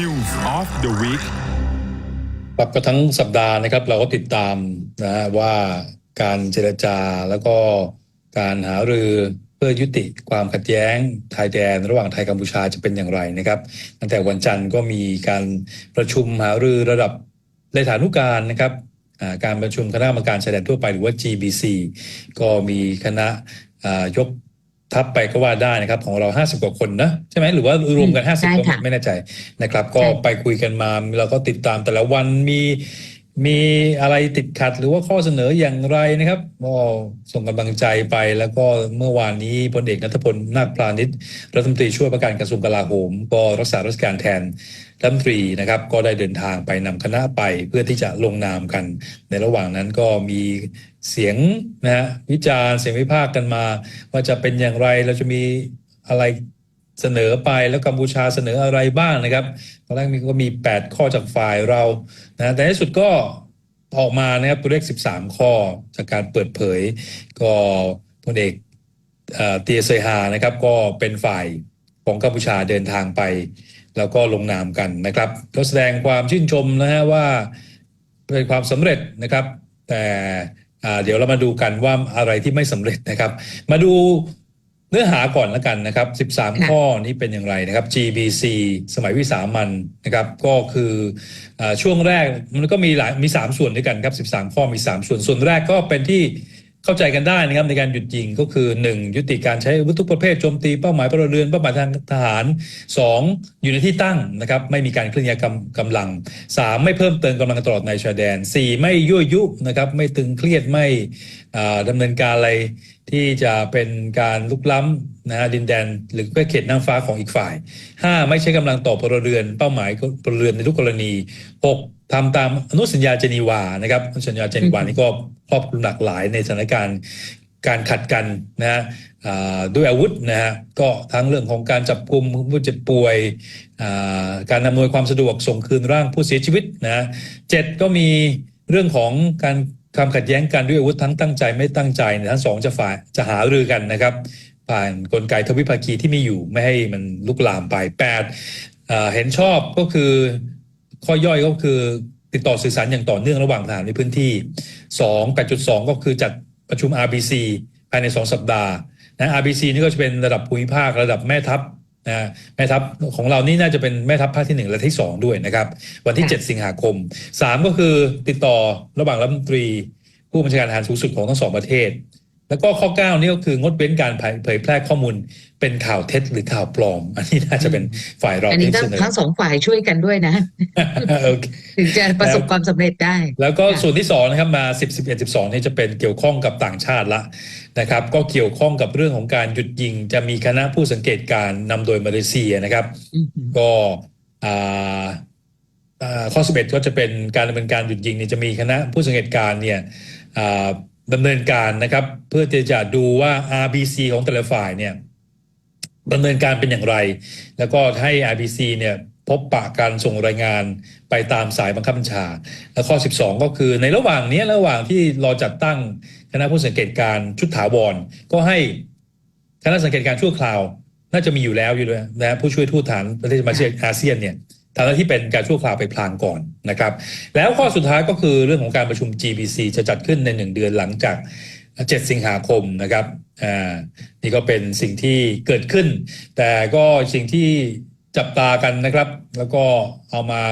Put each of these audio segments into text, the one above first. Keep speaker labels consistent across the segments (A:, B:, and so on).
A: News of the Week
B: ครับก็ทั้งสัปดาห์นะครับ เราก็ติดตามนะฮะว่าการเจรจาแล้วก็การหารือเพื่อยุติความขัดแย้งชายแดน ระหว่างไทยกัมพูชาจะเป็นอย่างไรนะครับ ตั้งแต่วันจันทร์ก็มีการประชุมหารือระดับเลขานุการนะครับการประชุมคณะกรรมการชายแดนทั่วไปหรือว่า GBC ก็มีคณะยก ทัพไปก็ว่าได้นะครับ ของเรา50กว่าคนนะใช่ไหมหรือว่ารวมกัน
C: ใช่
B: 50ก็
C: ค่ะ
B: ไม่แน่ใจนะครับ ก็
C: ใช่
B: ไปคุยกันมาเราก็ติดตามแต่ละวันมีมีอะไรติดขัดหรือว่าข้อเสนออย่างไรนะครับก็ส่งกำลังใจไปแล้วก็เมื่อวานนี้พลเอกนัทพลนาคพาณิชย์รัฐมนตรีช่วยว่าการกระทรวงกลาโหม ก็รักษาราชการแทน รัฐมนตรีนะครับก็ได้เดินทางไปนำคณะไปเพื่อที่จะลงนามกัน ในระหว่างนั้นก็มีเสียงนะฮะวิจารณ์เสียงวิพากษ์กันมา ว่าจะเป็นอย่างไรเราจะมีอะไรเสนอไปแล้วกัมพูชาเสนออะไรบ้างนะครับตอนแรกมีก็มี 8 ข้อจากฝ่ายเรานะแต่ในที่สุดก็ออกมานะครับตัวเลข 13 ข้อจากการเปิดเผย ก็พลเอกเอ่อเตียเซฮานะครับ ก็เป็นฝ่ายของกัมพูชาเดินทางไป แล้วก็ลงนามกันนะครับ ก็แสดงความชื่นชมนะฮะว่าเป็นความสำเร็จนะครับ แต่อ่าเดี๋ยวเรามาดูกันว่าอะไรที่ไม่สำเร็จนะครับ มาดูเนื้อหาก่อนแล้วกันนะครับ 13
C: ค่ะ
B: ข้อนี้เป็นอย่างไรนะครับ GBC สมัยวิสามันนะครับ ก็คืออาช่วงแรกมันก็มีหลายมี 3 ส่วนด้วยกันครับ 13 ข้อมี 3 ส่วนส่วนแรกก็เป็นที่ เข้าใจกันได้นะครับในการหยุดยิงก็คือ 1 ยุติการใช้อาวุธทุกประเภทโจมตีเป้าหมายพลเรือนเป้าหมายทางทหาร 2 อยู่ในที่ตั้งนะครับไม่มีการเคลื่อนย้ายกำกำลัง 3 ไม่เพิ่มเติมกำลังตลอดในชายแดน 4 ไม่ยั่วยุนะครับไม่ตึงเครียดไม่อ่าดำเนินการอะไรที่จะเป็นการลุกล้ำนะฮะดินแดนหรือเขตน่านฟ้าของอีกฝ่าย 5 ไม่ใช้กำลังต่อพลเรือน เป้าหมายพลเรือนในทุกกรณี 6 ทำตามอนุสัญญาเจนีวานะครับอนุสัญญาเจนีวานี่ก็ครอบคลุมหลากหลายในสถานการณ์การขัดกันนะฮะอ่าด้วยอาวุธนะฮะก็ทั้งเรื่องของการจับกลุ่มผู้เจ็บป่วยอ่าการอำนวยความสะดวกส่งคืนร่างผู้เสียชีวิตนะฮะเจ็ดก็มีเรื่องของการความขัดแย้งกันด้วยอาวุธทั้งตั้งใจไม่ตั้งใจเนี่ยทั้งสองจะฝ่ายจะหารือกันนะครับ ผ่านกลไกทวิภาคีที่มีอยู่ไม่ให้มันลุกลามไปแปดเอ่อเห็นชอบก็คือ ข้อย่อยก็คือติดต่อสื่อสารอย่างต่อเนื่องระหว่างทหารในพื้นที่ 2 8.2 ก็คือจัดประชุม RBC ภายใน 2 สัปดาห์นะ RBC นี่ก็จะเป็นระดับภูมิภาคระดับแม่ทัพนะแม่ทัพของเรานี่น่าจะเป็นแม่ทัพภาคที่ 1 และที่ 2 ด้วยนะครับ วันที่
C: ค่ะ
B: 7สิงหาคม 3 ก็คือติดต่อระหว่างรัฐมนตรี ผู้บัญชาการทหารสูงสุดของทั้งสองประเทศ แล้วก็ข้อ 9 นี่ก็คืองดเว้นการเผยแพร่ข้อมูลเป็นข่าวเท็จหรือข่าวปลอม อันนี้น่าจะเป็นฝ่ายเรา
C: อันนี้
B: ที่
C: ต้อง
B: เสนอ
C: ทั้งสองฝ่ายช่วยกันด้วยนะ
B: โอเค
C: ถึงจะประสบความสำเร็จได้
B: แล้วก็
C: ค่ะ
B: ส่วนที่สองนะครับมา 10 11 12นี่จะเป็นเกี่ยวข้องกับต่างชาติละนะครับ ก็เกี่ยวข้องกับเรื่องของการหยุดยิง จะมีคณะผู้สังเกตการณ์นำโดยมาเลเซียนะครับ
C: อืม
B: ก็อ่าอ่าข้อ 11 ก็จะเป็นการดำเนินการหยุดยิงเนี่ยจะมีคณะผู้สังเกตการณ์เนี่ยอ่า ดำเนินการนะครับ เพื่อที่จะดูว่า RBC ของแต่ละฝ่ายเนี่ยดำเนินการเป็นอย่างไร แล้วก็ให้ RBC เนี่ยพบปะการส่งรายงานไปตามสายบังคับบัญชา และข้อ 12 ก็คือในระหว่างนี้ระหว่างที่รอจัดตั้งคณะผู้สังเกตการณ์ชุดถาวรก็ให้คณะสังเกตการณ์ชั่วคราว น่าจะมีอยู่แล้วอยู่ด้วยนะฮะผู้ช่วยทูตฐานประเทศสมาชิกอาเซียนเนี่ย ทำหน้ที่เป็นการชั่วคราวไปพลางก่อนนะครับ แล้วข้อสุดท้ายก็คือเรื่องของการประชุม GBC จะจัดขึ้นในหนึ่งเดือนหลังจาก 7 สิงหาคมนะครับอ่านี่ก็เป็นสิ่งที่เกิดขึ้น แต่ก็สิ่งที่จับตากันนะครับ แล้วก็เอามา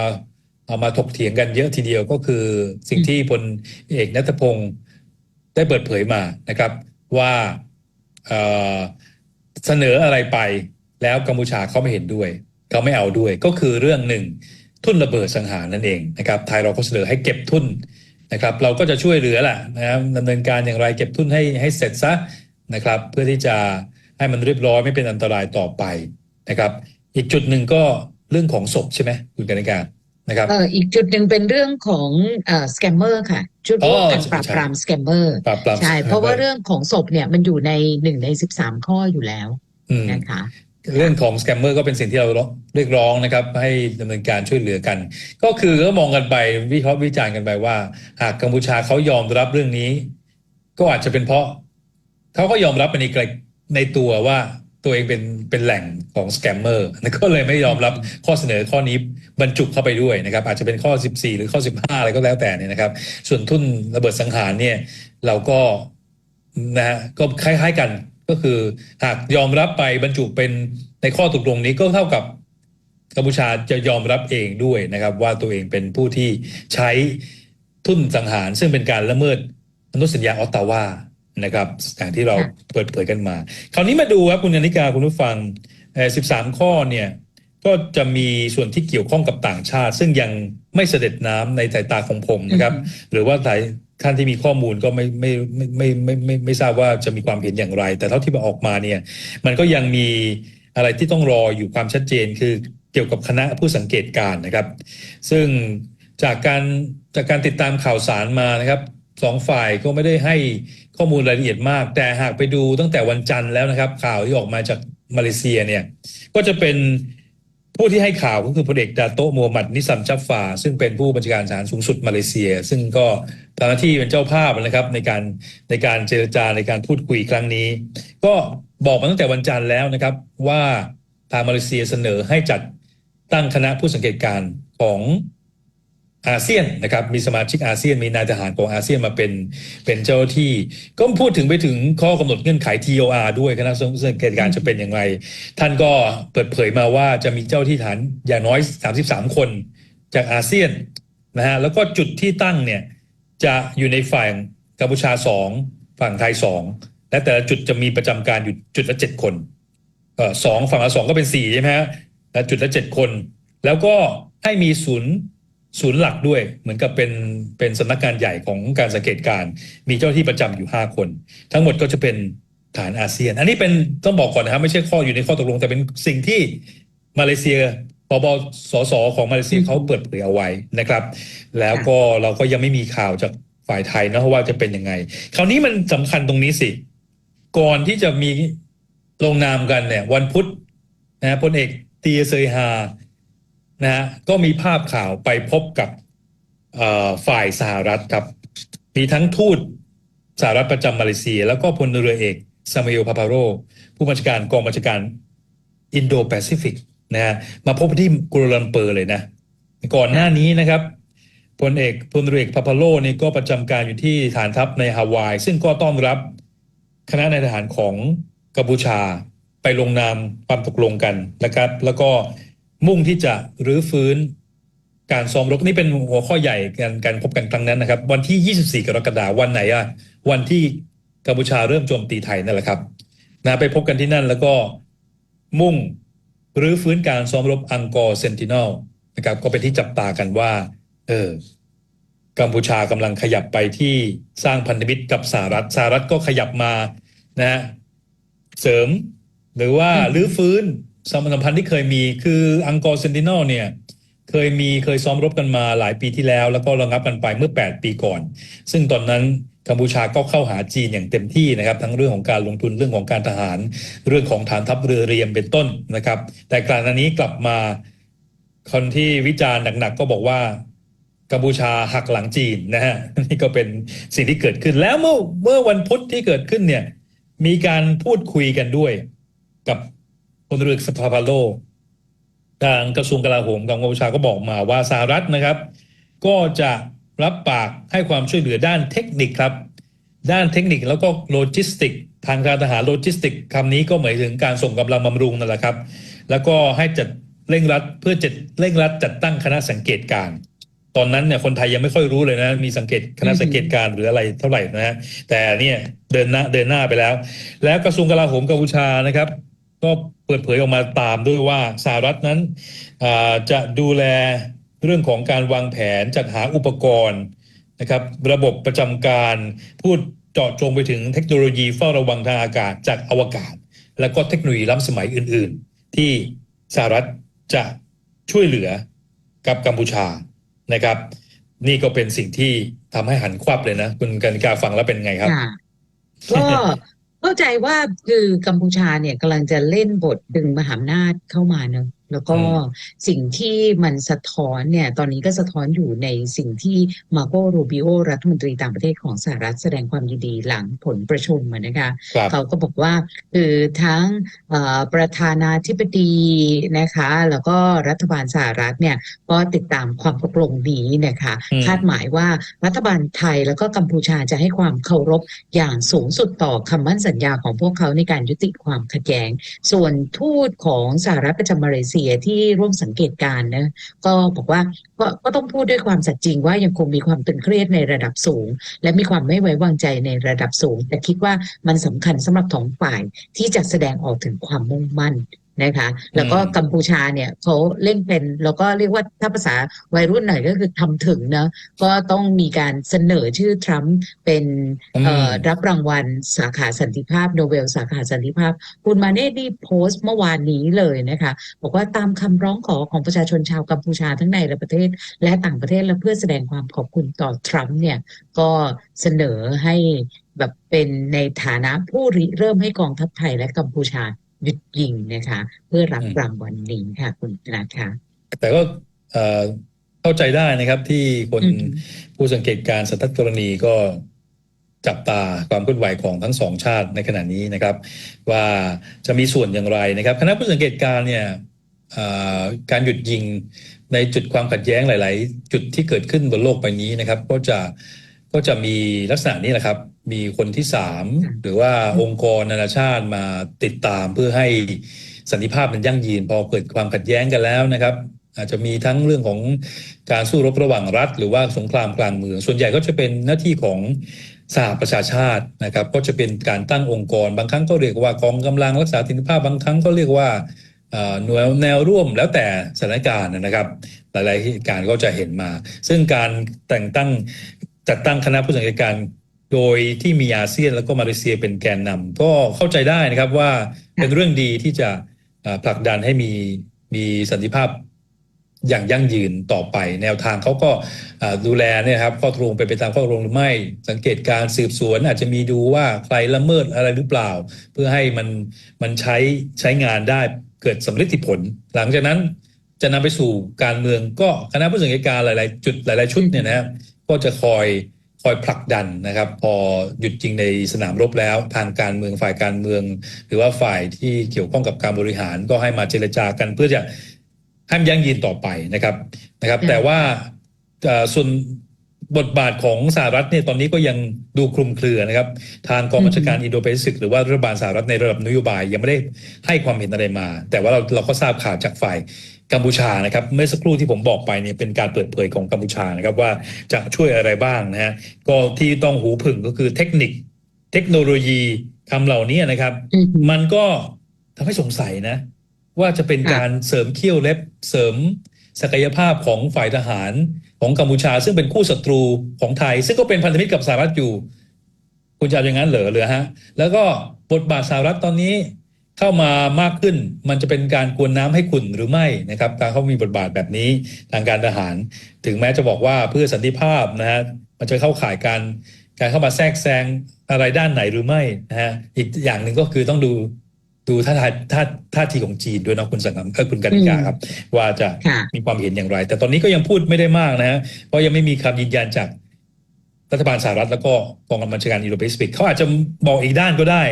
B: เอามาถกเถียงกันเยอะทีเดียวก็คือสิ่งที่พลเอกนัทพงศ์ได้เปิดเผยมานะครับ ว่าเเสนออะไรไปแล้วกัมพูชาเขาไม่เห็นด้วย เขาไม่เอาด้วยก็คือเรื่องหนึ่งทุนระเบิดสังหารนั่นเองนะครับไทยเราก็เสนอให้เก็บทุนนะครับเราก็จะช่วยเหลือแหละนะครับดำเนินการอย่างไรเก็บทุนให้ให้เสร็จซะนะครับ เพื่อที่จะให้มันเรียบร้อยไม่เป็นอันตรายต่อไปนะครับ อีกจุดหนึ่งก็เรื่องของศพใช่ไหมคุณกนิการนะครับ
C: เอออีกจุดหนึ่งเป็นเรื่องของเอ่อสแกมเมอร์ค่ะ ชุดร่วมกัน
B: อ๋อ
C: ปราบ
B: ใช่
C: ปรามสแกมเมอร์
B: ปราบปราม
C: ใช่เพราะว่าเรื่องของศพเนี่ยมันอยู่ในหนึ่งในสิบสามข้ออยู่แล้ว
B: อืม
C: นะคะ
B: เรื่องของสแกมเมอร์ก็เป็นสิ่งที่เราเรียกร้องนะครับ ให้ดำเนินการช่วยเหลือกัน ก็คือก็มองกันไปวิเคราะห์วิจารณ์กันไปว่า หากกัมพูชาเขายอมรับเรื่องนี้ ก็อาจจะเป็นเพราะเขาก็ยอมรับในในตัวว่าตัวเองเป็นเป็นแหล่งของสแกมเมอร์ก็เลยไม่ยอมรับข้อเสนอข้อนี้บรรจุเข้าไปด้วยนะครับ อาจจะเป็นข้อ 14 หรือข้อ 15 อะไรก็แล้วแต่เนี่ยนะครับ ส่วนทุนระเบิดสังหารเนี่ย เราก็นะฮะก็คล้ายๆกัน ก็คือหากยอมรับไปบรรจุเป็นในข้อตกลงนี้ก็เท่ากับกัมพูชาจะยอมรับเองด้วยนะครับ ว่าตัวเองเป็นผู้ที่ใช้ทุนสังหาร ซึ่งเป็นการละเมิดอนุสัญญาออตตาวานะครับอย่างที่เราเปิดเผยกันมา คราวนี้มาดูครับคุณอนิกาคุณผู้ฟัง 13 ข้อเนี่ยก็จะมีส่วนที่เกี่ยวข้องกับต่างชาติ ซึ่งยังไม่เสด็จน้ำในสายตาของผมนะครับ หรือว่าหลาย ท่านที่มีข้อมูลก็ไม่ไม่ไม่ไม่ไม่ไม่ไม่ทราบว่าจะมีความเห็นอย่างไร แต่เท่าที่มาออกมาเนี่ย มันก็ยังมีอะไรที่ต้องรออยู่ความชัดเจนคือเกี่ยวกับคณะผู้สังเกตการนะครับ ซึ่งจากการจากการติดตามข่าวสารมานะครับสองฝ่ายก็ไม่ได้ให้ข้อมูลรายละเอียดมาก แต่หากไปดูตั้งแต่วันจันทร์แล้วนะครับ ข่าวที่ออกมาจากมาเลเซียเนี่ย ก็จะเป็นผู้ที่ให้ข่าวก็คือพลเอกดาโตะมูฮัมหมัดนิซัมจัฟฟาซึ่งเป็นผู้บัญชาการทหารสูงสุดมาเลเซีย ซึ่งก็ ทำหน้าที่เป็นเจ้าภาพนะครับในการในการเจรจาในการพูดคุยครั้งนี้ ก็บอกมาตั้งแต่วันจันทร์แล้วนะครับว่าทางมาเลเซียเสนอให้จัดตั้งคณะผู้สังเกตการณ์ของอาเซียนนะครับมีสมาชิกอาเซียนมีนายทหารของอาเซียนมาเป็นเป็นเจ้าที่ ก็พูดถึงไปถึงข้อกำหนดเงื่อนไข TOR ด้วยคณะสังเกตการณ์จะเป็นอย่างไร ท่านก็เปิดเผยมาว่าจะมีเจ้าที่ฐานอย่างน้อย 33 คนจากอาเซียนนะฮะแล้วก็จุดที่ตั้งเนี่ย จะอยู่ในฝ่ายกัมพูชาสองฝั่งไทยสองและแต่ละจุดจะมีประจำการอยู่จุดละเจ็ดคนสองฝั่งละสองก็เป็นสี่ใช่ไหมฮะและจุดละเจ็ดคน แล้วก็ให้มีศูนย์ศูนย์หลักด้วย เหมือนกับเป็นเป็นสำนักงานใหญ่ของการสังเกตการ มีเจ้าหน้าที่ประจำอยู่ห้าคน ทั้งหมดก็จะเป็นฐานอาเซียน อันนี้เป็นต้องบอกก่อนนะครับไม่ใช่ข้ออยู่ในข้อตกลงแต่เป็นสิ่งที่มาเลเซีย ปบสสของมาเลเซีย
C: อืม
B: เขาเปิดเผยเอาไว้นะครับ แล้วก็เราก็ยังไม่มีข่าวจากฝ่ายไทยนะว่าจะเป็นยังไง คราวนี้มันสำคัญตรงนี้สิ ก่อนที่จะมีลงนามกันเนี่ย วันพุธนะฮะพลเอกเตียเซยฮานะฮะก็มีภาพข่าวไปพบกับเอ่อฝ่ายสหรัฐครับ มีทั้งทูตสหรัฐประจำมาเลเซีย แล้วก็พลเรือเอกซามูเอลพาพาโร ผู้บัญชาการกองบัญชาการอินโดแปซิฟิก นะฮะมาพบที่กัวลาลัมเปอร์เลยนะ ก่อนหน้านี้นะครับพลเอกพลเรือเอกพาพาโลนี่ก็ประจำการอยู่ที่ฐานทัพในฮาวาย ซึ่งก็ต้อนรับคณะนายทหารของกัมพูชาไปลงนามความตกลงกันนะครับ แล้วก็มุ่งที่จะรื้อฟื้นการซ้อมรบนี่เป็นหัวข้อใหญ่การการพบกันครั้งนั้นนะครับ วันที่ 24 กรกฎาคมวันไหนอะวันที่กัมพูชาเริ่มโจมตีไทยนั่นแหละครับนะไปพบกันที่นั่นแล้วก็มุ่ง รื้อฟื้นการซ้อมรบอังกอร์เซนติน l นะครับก็เป็นที่จับตากันว่า เออกัมพูชากำลังขยับไปที่สร้างพันธมิตรกับสหรัฐสหรัฐก็ขยับมานะฮะเสริมหรือว่า
C: อืม
B: รื้อฟื้นสมสัมพันธ์ที่เคยมีคืออังกอร์เซนติน l เนี่ย เคยมีเคยซ้อมรบกันมาหลายปีที่แล้ว แล้วก็ระงับกันไปเมื่อ 8 ปีก่อน ซึ่งตอนนั้น กัมพูชาก็เข้าหาจีนอย่างเต็มที่นะครับ ทั้งเรื่องของการลงทุนเรื่องของการทหาร เรื่องของฐานทัพเรือเรียมเป็นต้นนะครับ แต่กลางนี้กลับมาคนที่วิจารณ์หนักๆก็บอกว่ากัมพูชาหักหลังจีนนะฮะนี่ก็เป็นสิ่งที่เกิดขึ้นแล้วเมื่อเมื่อวันพุธที่เกิดขึ้นเนี่ย มีการพูดคุยกันด้วย กับพลเรือสภาพาโลทางกระทรวงกลาโหมของกัมพูชาก็บอกมาว่าสหรัฐนะครับ ก็จะ รับปากให้ความช่วยเหลือด้านเทคนิคครับ ด้านเทคนิคแล้วก็โลจิสติก ทางการทหารโลจิสติกคำนี้ก็หมายถึงการส่งกำลังบำรุงนั่นแหละครับ แล้วก็ให้จัดเร่งรัดเพื่อจะเร่งรัดจัดตั้งคณะสังเกตการตอนนั้นเนี่ยคนไทยยังไม่ค่อยรู้เลยนะ มีสังเกตคณะสังเกตการหรืออะไรเท่าไหร่นะฮะแต่เนี่ยเดินหน้าเดินหน้าไปแล้ว แล้วกระทรวงกลาโหมกัมพูชานะครับ ก็เปิดเผยออกมาตามด้วยว่าสหรัฐนั้นจะดูแล เรื่องของการวางแผนจัดหาอุปกรณ์นะครับ ระบบประจำการ พูดเจาะจงไปถึงเทคโนโลยีเฝ้าระวังทางอากาศจากอวกาศ แล้วก็เทคโนโลยีล้ำสมัยอื่น ๆ ที่สหรัฐจะช่วยเหลือกับกัมพูชานะครับ นี่ก็เป็นสิ่งที่ทำให้หันควับเลยนะ คุณกานิกาฟังแล้วเป็นไงครับ
C: ก็เข้าใจว่าคือกัมพูชาเนี่ยกำลังจะเล่นบทดึงมหาอำนาจเข้ามาเนอะ แล้วก็
B: อืม
C: สิ่งที่มันสะท้อนเนี่ย ตอนนี้ก็สะท้อนอยู่ในสิ่งที่มาโกโรบิโอรัฐมนตรีต่างประเทศของสหรัฐแสดงความยินดีหลังผลประชุมอะนะคะ
B: ครับ
C: เขาก็บอกว่าคือทั้งเอ่อประธานาธิบดีนะคะ แล้วก็รัฐบาลสหรัฐเนี่ยก็ติดตามความตกลงนี้นะคะ
B: อืม
C: คาดหมายว่ารัฐบาลไทยแล้วก็กัมพูชาจะให้ความเคารพอย่างสูงสุดต่อคำมั่นสัญญาของพวกเขาในการยุติความขัดแย้ง ส่วนทูตของสหรัฐประจำมาเลเซียซียที่ร่วมสังเกตการณ์นะก็บอกว่าก็ก็ต้องพูดด้วยความสัตย์จริงว่ายังคงมีความตึงเครียดในระดับสูง และมีความไม่ไว้วางใจในระดับสูง แต่คิดว่ามันสำคัญสำหรับท้องฝ่ายที่จะแสดงออกถึงความมุ่งมั่น นะคะแล้วก็
B: อืม
C: กัมพูชาเนี่ยเขาเล่นเป็นแล้วก็เรียกว่าถ้าภาษาวัยรุ่นหน่อยก็คือทำถึงเนอะก็ต้องมีการเสนอชื่อทรัมป์เป็นเอ่อ
B: อืม
C: รับรางวัลสาขาสันติภาพโนเบลสาขาสันติภาพ คุณมาเน่ได้โพสต์เมื่อวานนี้เลยนะคะ บอกว่าตามคำร้องขอของประชาชนชาวกัมพูชาทั้งในและประเทศ และต่างประเทศและเพื่อแสดงความขอบคุณต่อทรัมป์เนี่ยก็เสนอให้แบบเป็นในฐานะผู้ริเริ่มให้กองทัพไทยและกัมพูชา หยุดยิงนะคะ เพื่อรับ
B: อืม
C: รางวัลนี้ค่ะ คุณนัทค่ะ
B: แต่ก็เอ่อเข้าใจได้นะครับที่คน
C: อืม
B: ผู้สังเกตการณ์สัทธกรณีก็จับตาความเคลื่อนไหวของทั้งสองชาติในขณะนี้นะครับ ว่าจะมีส่วนอย่างไรนะครับคณะผู้สังเกตการณ์เนี่ยเอ่อการหยุดยิงในจุดความขัดแย้งหลาย ๆ จุดที่เกิดขึ้นบนโลกใบนี้นะครับ ก็จะก็จะมีลักษณะนี้แหละครับ มีคนที่สาม
C: ค่ะ
B: หรือว่าองค์กรนานาชาติมาติดตามเพื่อให้สันติภาพมันยั่งยืน พอเกิดความขัดแย้งกันแล้วนะครับ อาจจะมีทั้งเรื่องของการสู้รบระหว่างรัฐ หรือว่าสงครามกลางเมือง ส่วนใหญ่ก็จะเป็นหน้าที่ของสหประชาชาตินะครับ ก็จะเป็นการตั้งองค์กร บางครั้งก็เรียกว่ากองกำลังรักษาสันติภาพบางครั้งก็เรียกว่าเอ่อหน่วยแนวร่วมแล้วแต่สถานการณ์นะครับ หลายๆเหตุการณ์ก็จะเห็นมา ซึ่งการแต่งตั้งจัดตั้งคณะผู้สังเกตการณ์ โดยที่มีอาเซียนแล้วก็มาเลเซียเป็นแกนนำก็เข้าใจได้นะครับว่าเป็นเรื่องดีที่จะผลักดันให้มีมีสันติภาพอย่างยั่งยืนต่อไป แนวทางเขาก็ดูแลเนี่ยครับข้อตกลงเป็นไปตามข้อตกลงหรือไม่ สังเกตการสืบสวนอาจจะมีดูว่าใครละเมิดอะไรหรือเปล่า เพื่อให้มันมันใช้ใช้งานได้เกิดสำลิดผล หลังจากนั้นจะนำไปสู่การเมืองก็คณะผู้สังเกตการหลาย ๆ จุดหลาย ๆ ชุดเนี่ยนะครับก็จะคอย คอยผลักดันนะครับ พอหยุดจริงในสนามรบแล้ว ทางการเมืองฝ่ายการเมือง หรือว่าฝ่ายที่เกี่ยวข้องกับการบริหารก็ให้มาเจรจากันเพื่อจะให้มันยั่งยืนต่อไปนะครับนะครับ
C: ค่ะ
B: แต่ว่าเอ่อส่วนบทบาทของสหรัฐเนี่ยตอนนี้ก็ยังดูคลุมเครือนะครับ ทางกองบัญชาการอินโดแปซิฟิกหรือว่ารัฐบาลสหรัฐในระดับนโยบายยังไม่ได้ให้ความเห็นอะไรมา แต่ว่าเราเราก็ทราบข่าวจากฝ่าย กัมพูชานะครับเมื่อสักครู่ที่ผมบอกไปเนี่ยเป็นการเปิดเผยของกัมพูชานะครับว่าจะช่วยอะไรบ้างนะฮะก็ที่ต้องหูผึ่งก็คือเทคนิคเทคโนโลยีคำเหล่านี้นะครับ
C: อืม
B: มันก็ทำให้สงสัยนะ ว่าจะเป็น
C: ค่ะ
B: การเสริมเขี้ยวเล็บเสริมศักยภาพของฝ่ายทหารของกัมพูชา ซึ่งเป็นคู่ศัตรูของไทย ซึ่งก็เป็นพันธมิตรกับสหรัฐอยู่ คุณจะเอาอย่างนั้นเหรอเหรือฮะ แล้วก็บทบาทสหรัฐตอนนี้ เข้ามามากขึ้นมันจะเป็นการกวนน้ำให้ขุ่นหรือไม่นะครับการเขามีบทบาทแบบนี้ทางการทหาร ถึงแม้จะบอกว่าเพื่อสันติภาพนะฮะมันจะเข้าข่ายการการเข้ามาแทรกแซงอะไรด้านไหนหรือไม่นะฮะอีกอย่างหนึ่งก็คือต้องดูดูท่าทางท่าท่าทีของจีนด้วยเนาะคุณสังคมเออคุณกนิกาครับ ว่าจะ
C: ค่ะ
B: มีความเห็นอย่างไร แต่ตอนนี้ก็ยังพูดไม่ได้มากนะฮะเพราะยังไม่มีคำยืนยันจาก รัฐบาลสหรัฐแล้วก็กองกำลังบัญชาการอินโดแปซิฟิกเขาอาจจะบอกอีกด้านก็ได้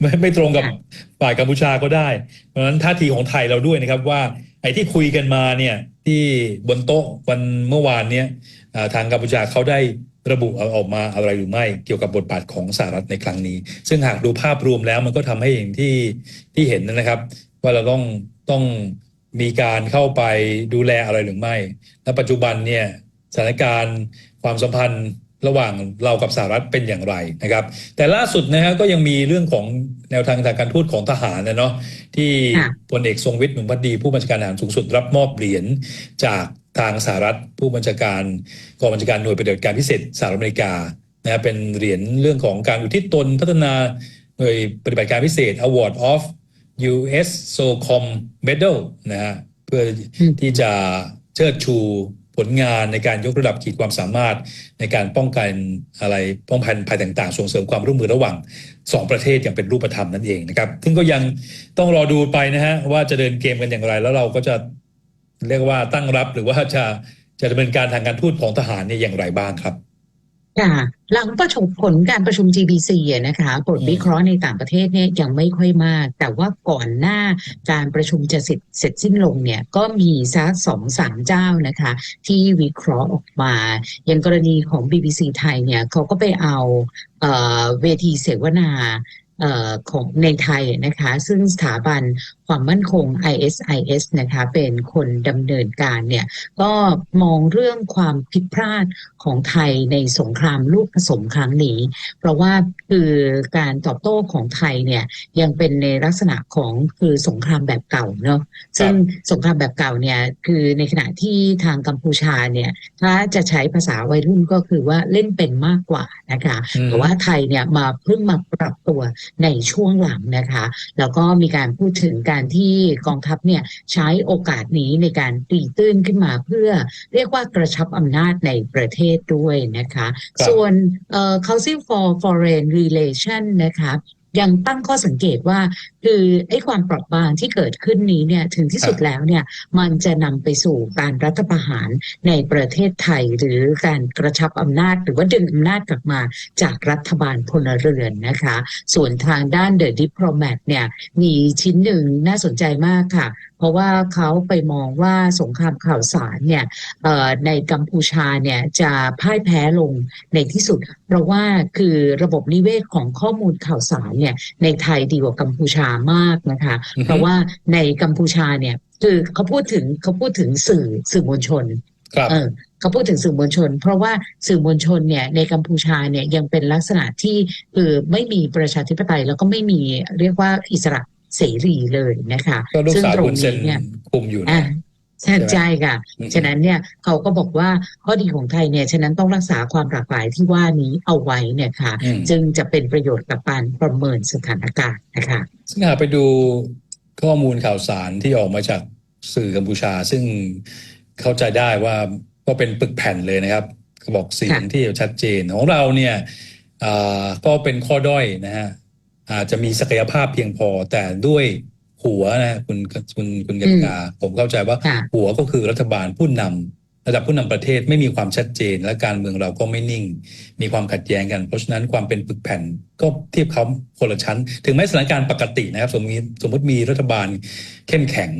B: ไม่ไม่ตรงกับ
C: ค่ะ
B: ฝ่ายกัมพูชาก็ได้ เพราะฉะนั้นท่าทีของไทยเราด้วยนะครับว่า ไอ้ที่คุยกันมาเนี่ยที่บนโต๊ะวันเมื่อวานเนี่ยอ่าทางกัมพูชาเขาได้ระบุเอาออกมาอะไรหรือไม่เกี่ยวกับบทบาทของสหรัฐในครั้งนี้ ซึ่งหากดูภาพรวมแล้วมันก็ทำให้อย่างที่ที่เห็นนะครับ ว่าเราต้องต้องมีการเข้าไปดูแลอะไรหรือไม่ และปัจจุบันเนี่ยสถานการณ์ ความสัมพันธ์ระหว่างเรากับสหรัฐเป็นอย่างไรนะครับ แต่ล่าสุดนะฮะก็ยังมีเรื่องของแนวทางทางการทูตของทหารนะเนาะที่
C: ค่ะ
B: พลเอกทรงวิทย์หนุนพักดี ผู้บัญชาการทหารสูงสุดรับมอบเหรียญจากทางสหรัฐ ผู้บัญชาการกองบัญชาการหน่วยปฏิบัติการพิเศษสหรัฐอเมริกานะฮะเป็นเหรียญเรื่องของการอุทิศตนพัฒนาหน่วยปฏิบัติการพิเศษ Award of US SOCOM Medal นะฮะเพื่อ
C: อืม
B: ที่จะเชิดชู ผลงานในการยกระดับขีดความสามารถในการป้องกันอะไรป้องกันภัยต่าง ๆ ส่งเสริมความร่วมมือระหว่างสองประเทศอย่างเป็นรูปธรรมนั่นเองนะครับซึ่งก็ยังต้องรอดูไปนะฮะว่าจะเดินเกมกันอย่างไร แล้วเราก็จะเรียกว่าตั้งรับหรือว่าจะจะดำเนินการทางการทูตของทหารเนี่ยอย่างไรบ้างครับ
C: ค่ะหลังประชุมผลการประชุม GBC นะคะบทวิเคราะห์ในต่างประเทศเนี่ยยังไม่ค่อยมาก แต่ว่าก่อนหน้าการประชุมจะเสร็จเสร็จสิ้นลงเนี่ยก็มีสักสองสามเจ้านะคะ ที่วิเคราะห์ออกมา อย่างกรณีของ BBC ไทยเนี่ยเขาก็ไปเอาเอเวทีเสวนาของในไทยนะคะ ซึ่งสถาบัน ความมั่นคง ISIS นะคะเป็นคนดำเนินการเนี่ยก็มองเรื่องความผิดพลาดของไทยในสงครามลูกผสมครั้งนี้ เพราะว่าคือการตอบโต้ของไทยเนี่ยยังเป็นในลักษณะของคือสงครามแบบเก่าเนาะซึ่งสงครามแบบเก่าเนี่ยคือในขณะที่ทางกัมพูชาเนี่ยถ้าจะใช้ภาษาวัยรุ่นก็คือว่าเล่นเป็นมากกว่านะคะ
B: อืม
C: แต่ว่าไทยเนี่ยมาเพิ่งมาปรับตัวในช่วงหลังนะคะ แล้วก็มีการพูดถึงการที่กองทัพเนี่ยใช้โอกาสนี้ในการตีตื้นขึ้นมาเพื่อเรียกว่ากระชับอำนาจในประเทศด้วยนะคะ
B: ครับ
C: ส่วนเอ่อ Council for Foreign Relation นะคะยังตั้งข้อสังเกตว่าคือไอ้ความเปราะบางที่เกิดขึ้นนี้เนี่ยถึงที่สุดแล้วเนี่ยมันจะนำไปสู่การรัฐประหารในประเทศไทยหรือการกระชับอำนาจ หรือว่าดึงอำนาจกลับมาจากรัฐบาลพลเรือนนะคะ ส่วนทางด้าน The Diplomat เนี่ยมีชิ้นหนึ่งน่าสนใจมากค่ะ เพราะว่าเขาไปมองว่าสงครามข่าวสารเนี่ยเอ่อในกัมพูชาเนี่ยจะพ่ายแพ้ลงในที่สุด เพราะว่าคือระบบนิเวศของข้อมูลข่าวสารเนี่ยในไทยดีกว่ากัมพูชามากนะคะ
B: อือฮึ
C: เพราะว่าในกัมพูชาเนี่ยคือเขาพูดถึงเขาพูดถึงสื่อสื่อมวลชน
B: ครับ
C: เออเขาพูดถึงสื่อมวลชน เพราะว่าสื่อมวลชนเนี่ยในกัมพูชาเนี่ยยังเป็นลักษณะที่คือไม่มีประชาธิปไตยแล้วก็ไม่มีเรียกว่าอิสระเสรีเลยนะคะ
B: ก็ลูก
C: ซึ่ง
B: สาว
C: ตร
B: คุ
C: ง
B: ณเซน
C: นี้เนี่ย
B: คุมอยู่
C: อ่า
B: นะ
C: ใช่ใช่ค่ะ
B: อืม
C: ฉะนั้นเนี่ยเขาก็บอกว่าข้อดีของไทยเนี่ย ฉะนั้นต้องรักษาความหลากหลายที่ว่านี้เอาไว้เนี่ยค่ะ
B: อืม
C: จึงจะเป็นประโยชน์กับการประเมินสถานการณ์นะคะ
B: ซึ่งหากไปดูข้อมูลข่าวสารที่ออกมาจากสื่อกัมพูชา ซึ่งเข้าใจได้ว่าก็เป็นปึกแผ่นเลยนะครับเขาบอกเสียง
C: ค่ะ
B: ที่ชัดเจนของเราเนี่ยอ่าก็เป็นข้อด้อยนะฮะอาจจะมีศักยภาพเพียงพอแต่ด้วย หัวนะคุณคุณคุณกติกาผมเข้าใจว่า
C: ค่ะ
B: หัวก็คือรัฐบาลผู้นำระดับผู้นำประเทศไม่มีความชัดเจน และการเมืองเราก็ไม่นิ่ง มีความขัดแย้งกัน เพราะฉะนั้นความเป็นปึกแผ่นก็เทียบเขาคนละชั้น ถึงแม้สถานการณ์ปกตินะครับ สมมติสมมติมีรัฐบาลเข้มแข็ง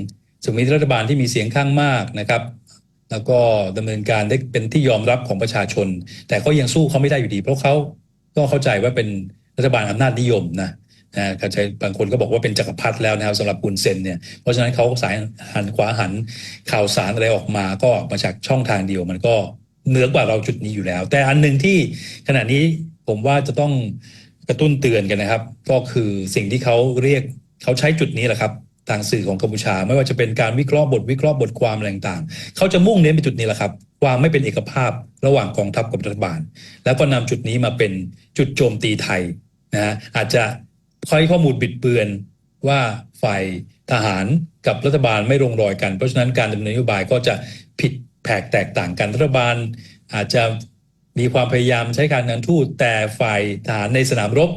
B: สมมติรัฐบาลที่มีเสียงข้างมากนะครับแล้วก็ดำเนินการได้เป็นที่ยอมรับของประชาชน แต่ก็ยังสู้เขาไม่ได้อยู่ดี เพราะเขาก็เข้าใจว่าเป็นรัฐบาลอำนาจนิยมนะ นะเข้าบางคนก็บอกว่าเป็นจักรพรรดิแล้วนะครับสำหรับกุนเซนเนี่ยเพราะฉะนั้นเขาสายหันขวาหันข่าวสารอะไรออกมาก็ออกมาจากช่องทางเดียวมันก็เหนือกว่าเราจุดนี้อยู่แล้ว แต่อันหนึ่งที่ขณะนี้ผมว่าจะต้องกระตุ้นเตือนกันนะครับ ก็คือสิ่งที่เขาเรียกเขาใช้จุดนี้แหละครับทางสื่อของกัมพูชา ไม่ว่าจะเป็นการวิเคราะห์บทวิเคราะห์บทความอะไรต่างๆเขาจะมุ่งเน้นไปจุดนี้แหละครับความไม่เป็นเอกภาพระหว่างกองทัพกับรัฐบาล แล้วก็นำจุดนี้มาเป็นจุดโจมตีไทยนะอาจจะ ค่อยข้อมูลบิดเบือนว่าฝ่ายทหารกับรัฐบาลไม่ลงรอยกัน เพราะฉะนั้นการดำเนินนโยบายก็จะผิดแผกแตกต่างกันรัฐบาล อาจจะมีความพยายามใช้การงานทูตแต่ฝ่ายทหารในสนามรบ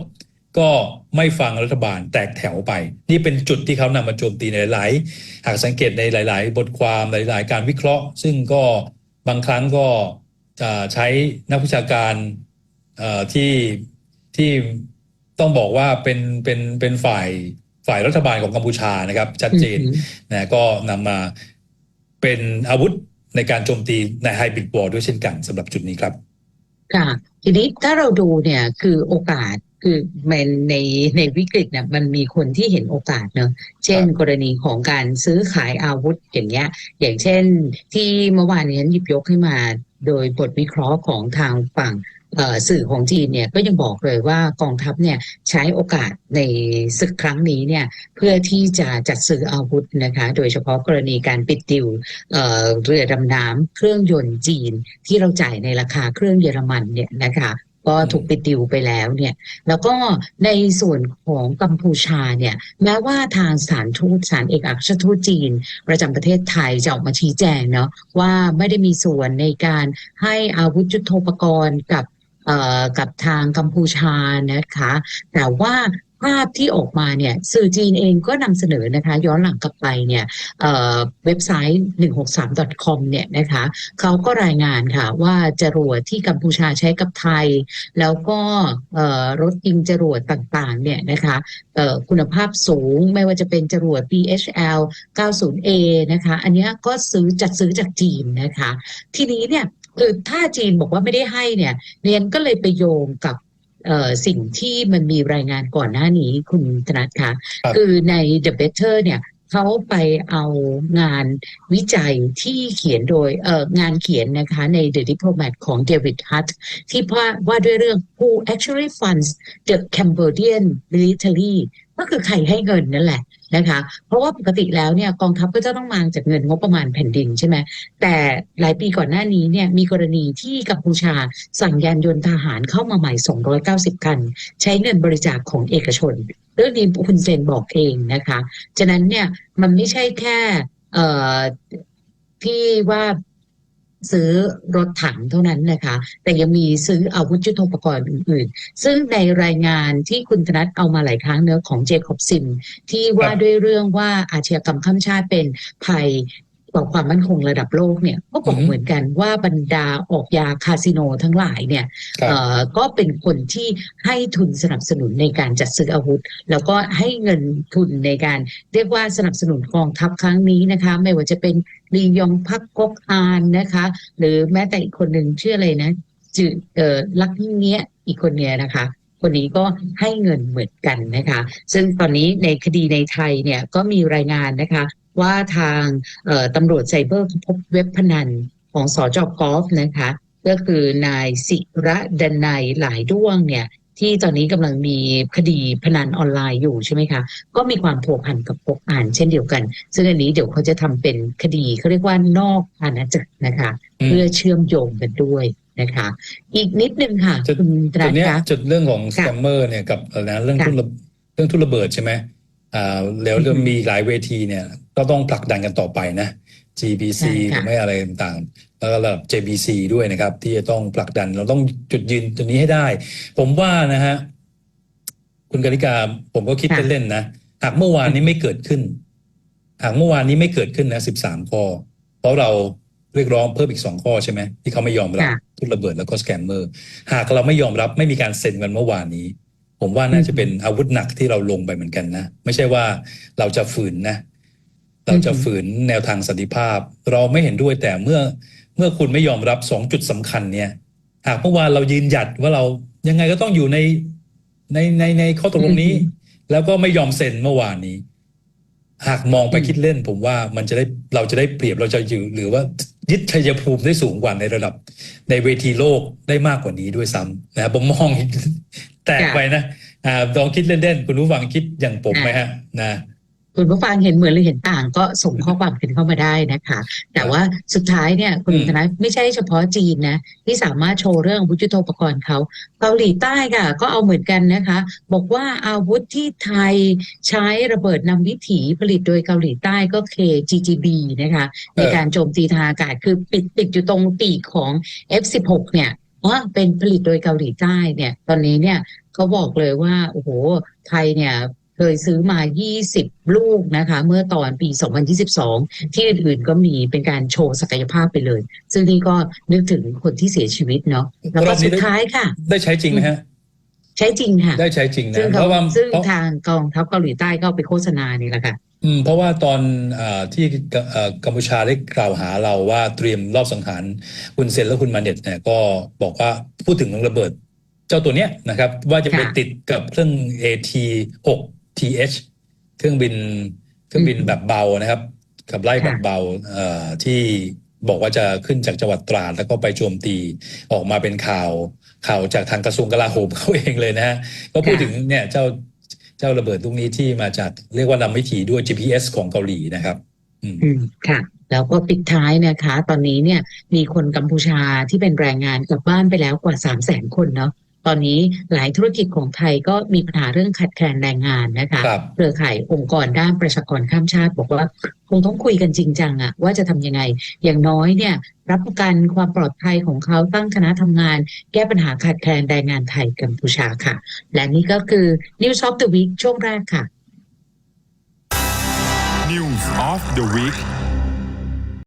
B: ก็ไม่ฟังรัฐบาลแตกแถวไป นี่เป็นจุดที่เขานำมาโจมตีในหลายๆหากสังเกตในหลาย ๆ บทความหลาย ๆ การวิเคราะห์ ซึ่งก็บางครั้งก็จะใช้นักวิชาการที่ที่ ต้องบอกว่าเป็นเป็นเป็นฝ่ายฝ่ายรัฐบาลของกัมพูชานะครับ ชัดเจน
C: อือหือ
B: นะก็นำมาเป็นอาวุธในการโจมตีในไฮบริดวอร์ด้วยเช่นกันสำหรับจุดนี้ครับ
C: ค่ะทีนี้ถ้าเราดูเนี่ยคือโอกาสคือมันในในวิกฤตเนี่ยมันมีคนที่เห็นโอกาสเนอะเช่น
B: ครับ
C: กรณีของการซื้อขายอาวุธอย่างเงี้ย อย่างเช่นที่เมื่อวานนี้ฉันหยิบยกให้มา โดยบทวิเคราะห์ของทางฝั่งเอ่อ สื่อของจีนเนี่ยก็ยังบอกเลยว่ากองทัพเนี่ยใช้โอกาสในศึกครั้งนี้เนี่ยเพื่อที่จะจัดซื้ออาวุธนะคะโดยเฉพาะกรณีการปิดดิวเเรือดำน้ำเครื่องยนต์จีนที่เราจ่ายในราคาเครื่องเยอรมันเนี่ยนะคะก็ถูกปิดดิวไปแล้วเนี่ยแล้วก็ในส่วนของกัมพูชาเนี่ยแม้ว่าทางสถานทูตสถานเอกอัครทูตจีน ประจำประเทศไทยจะออกมาชี้แจงเนาะว่าไม่ได้มีส่วนในการให้อาวุธยุทโธปกรณ์กับ กับทางกัมพูชานะคะ แต่ว่าภาพที่ออกมาเนี่ยสื่อจีนเองก็นำเสนอนะคะ ย้อนหลังกลับไปเนี่ยเเว็บไซต์ 163.com เนี่ยนะคะเขาก็รายงานค่ะว่าจรวดที่กัมพูชาใช้กับไทย แล้วก็รถยิงจรวดต่างๆเนี่ยนะคะคุณภาพสูงไม่ว่าจะเป็นจรวด BHL 90A นะคะ อันนี้ก็ซื้อจัดซื้อจากจีนนะคะ ทีนี้เนี่ย คือถ้าจีนบอกว่าไม่ได้ให้เนี่ยเรียนก็เลยไปโยงกับเอ่อสิ่งที่มันมีรายงานก่อนหน้านี้คุณธนัทคะ
B: ครับ
C: คือใน The Better เนี่ยเขาไปเอางานวิจัยที่เขียนโดยเอ่องานเขียนนะคะใน The Diplomat ของ David Hutt ที่ว่าว่าด้วยเรื่อง who actually funds the Cambodian military ก็คือใครให้เงินนั่นแหละนะคะ เพราะว่าปกติแล้วเนี่ยกองทัพก็จะต้องมาจากเงินงบประมาณแผ่นดินใช่ไหมแต่หลายปีก่อนหน้านี้เนี่ยมีกรณีที่กัมพูชาสั่งยานยนต์ทหารเข้ามาใหม่ 290 คัน ใช้เงินบริจาคของเอกชน เรื่องนี้คุณเซนบอกเองนะคะฉะนั้นเนี่ยมันไม่ใช่แค่ที่ว่า ซื้อรถถังเท่านั้นนะคะ แต่ยังมีซื้ออาวุธยุทโธปกรณ์อื่นๆ ซึ่งในรายงานที่คุณธนัทเอามาหลายครั้งเนื้อของเจคอบซิมที่ว่าด้วยเรื่องว่าอาชญากรรมข้ามชาติเป็นภัย ต่อความมั่นคงระดับโลกเนี่ยก็บอก
B: อือฮึ
C: เหมือนกันว่าบรรดาออกยาคาสิโนทั้งหลายเนี่ย
B: ครับ
C: เอ่อก็เป็นคนที่ให้ทุนสนับสนุนในการจัดซื้ออาวุธ แล้วก็ให้เงินทุนในการเรียกว่าสนับสนุนกองทัพครั้งนี้นะคะ ไม่ว่าจะเป็นลียองพักก๊กอานนะคะ หรือแม้แต่อีกคนหนึ่งชื่ออะไรนะจือเอ่อลักเนี้ยอีกคนเนี้ยนะคะคนนี้ก็ให้เงินเหมือนกันนะคะ ซึ่งตอนนี้ในคดีในไทยเนี่ยก็มีรายงานนะคะ ว่าทางเอ่อตำรวจไซเบอร์พบเว็บพนันของสจกอล์ฟนะคะก็คือนายศิระดันนัยหลายด้วงเนี่ยที่ตอนนี้กำลังมีคดีพนันออนไลน์อยู่ใช่ไหมคะ ก็มีความผัวพันกับปกอ่านเช่นเดียวกัน ซึ่งอันนี้เดี๋ยวเขาจะทำเป็นคดีเขาเรียกว่านอกอาณาจักรนะคะ
B: อืม
C: เพื่อเชื่อมโยงกันด้วยนะคะ อีกนิดนึงค่ะ
B: จุด
C: คุณต
B: จุ
C: รั
B: ด
C: ส
B: เนี้ย
C: คะ
B: จุดเรื่องของส
C: ค่ะ
B: แกมเมอร์เนี่ยกับอะไรนะเรื่อง
C: ค่ะ
B: ทุนระเรื่องทุนระเบิดใช่ไหมอ่า แล้ว
C: อือฮึ
B: จะมีหลายเวทีเนี่ยก็ต้องผลักดันกันต่อไปนะ GBC
C: ใช่ค่ะ
B: หรือไม่อะไรต่างๆ แล้วก็ระดับ JBC ด้วยนะครับ ที่จะต้องผลักดันเราต้องจุดยืนจุดนี้ให้ได้ ผมว่านะฮะคุณกนิกาผมก็คิด
C: ค่ะ
B: เล่นๆนะหากเมื่อวานนี้ไม่เกิดขึ้น หากเมื่อวานนี้ไม่เกิดขึ้นนะสิบสามข้อ เพราะเราเรียกร้องเพิ่มอีกสองข้อใช่ไหมที่เขาไม่ยอมรับ
C: ค่ะ
B: ทุนระเบิดแล้วก็สแกมเมอร์ หากเราไม่ยอมรับไม่มีการเซ็นกันเมื่อวานนี้ ผมว่าน่าจะเป็นอาวุธหนักที่เราลงไปเหมือนกันนะ ไม่ใช่ว่าเราจะฝืนนะ เราจะฝืนแนวทางสันติภาพ เราไม่เห็นด้วยแต่เมื่อเมื่อคุณไม่ยอมรับสองจุดสำคัญเนี่ย หากเมื่อวานเรายืนหยัดว่าเรายังไงก็ต้องอยู่ในในในในข้อตกลงนี้
C: อืม
B: แล้วก็ไม่ยอมเซ็นเมื่อวานนี้ หากมองไปคิดเล่นผมว่ามันจะได้เราจะได้เปรียบเราจะอยู่หรือว่ายึดชัยภูมิได้สูงกว่าในระดับ ในเวทีโลกได้มากกว่านี้ด้วยซ้ำนะครับผมมองแตกไปนะอ่าลองคิดเล่นๆคุณรู้ฟังคิดอย่างผมไหมฮะนะ
C: คุณผู้ฟังเห็นเหมือนหรือเห็นต่างก็ส่งข้อความกันเข้ามาได้นะคะ แต่ว่าสุดท้ายเนี่ยคุณ
B: อืม
C: ธนะไม่ใช่เฉพาะจีนนะที่สามารถโชว์เรื่องอาวุธยุทโธปกรณ์เขาเกาหลีใต้ค่ะ ก็เอาเหมือนกันนะคะ บอกว่าอาวุธที่ไทยใช้ระเบิดนำวิถีผลิตโดยเกาหลีใต้ก็ KGGB นะคะในการโจมตีทางอากาศคือปิดติดอยู่ตรงปีกของ F16 เนี่ยว่าเป็นผลิตโดยเกาหลีใต้เนี่ย ตอนนี้เนี่ยเขาบอกเลยว่าโอ้โหไทยเนี่ย เคยซื้อมา 20 ลูกนะคะ เมื่อตอนปี 2022 ที่อื่นๆก็มีเป็นการโชว์ศักยภาพไปเลย ซึ่งนี่ก็นึกถึงคนที่เสียชีวิตเนาะแล้ว
B: ร
C: ก็
B: อบนี้
C: สุด
B: ได้
C: ท้ายค่ะ
B: ได้ใช้จริงไหมฮะ
C: ใช้จริงค่ะ
B: ได้ใช้จริงนะ
C: ซึ่ง
B: เพ
C: เขา
B: ราะว่า
C: ซึ่ง
B: เพราะ
C: ทางกองทัพเกาหลีใต้ก็เอาไปโฆษณานี่แหละค่ะ
B: อืมเพราะว่าตอนอาที่กเอ่อกัมพูชาได้กล่าวหาเราว่าเตรียมรอบสังหารคุณเซนและคุณมาเน็ตเนี่ยก็บอกว่าพูดถึงเรื่องระเบิด เจ้าตัวเนี้ยนะครับ ว่าจะไป
C: ค่ะ
B: ติดกับเครื่อง TH เครื่องบินเครื่องบินแบบเบานะครับกับไล่แบบเบาเอ่อที่บอกว่าจะขึ้นจากจังหวัดตราดแล้วก็ไปโจมตีออกมาเป็นข่าวข่าวจากทางกระทรวงกลาโหมเขาเองเลยนะฮะก็พูดถึงเนี่ยเจ้าเจ้าระเบิดลูกนี้ที่มาจากเรียกว่านำวิถีด้วย GPS ของเกาหลีนะครับ
C: อืมค่ะแล้วก็ปิดท้ายนะคะ ตอนนี้เนี่ยมีคนกัมพูชาที่เป็นแรงงานกลับบ้านไปแล้วกว่า3 0 0 0 0 0คนเนาะ ตอนนี้หลายธุรกิจของไทยก็มีปัญหาเรื่องขาดแคลนแรงงานนะคะ
B: ครับ
C: เครือข่ายองค์กรด้านประชากรข้ามชาติบอกว่าคงต้องคุยกันจริงจังอะว่าจะทำยังไง อย่างน้อยเนี่ย รับประกันความปลอดภัยของเขาตั้งคณะทำงาน แก้ปัญหาขาดแคลนแรงงานไทยกัมพูชาค่ะ และนี่ก็คือ News of the Week ช่วงแรกค่ะ
A: News of the Week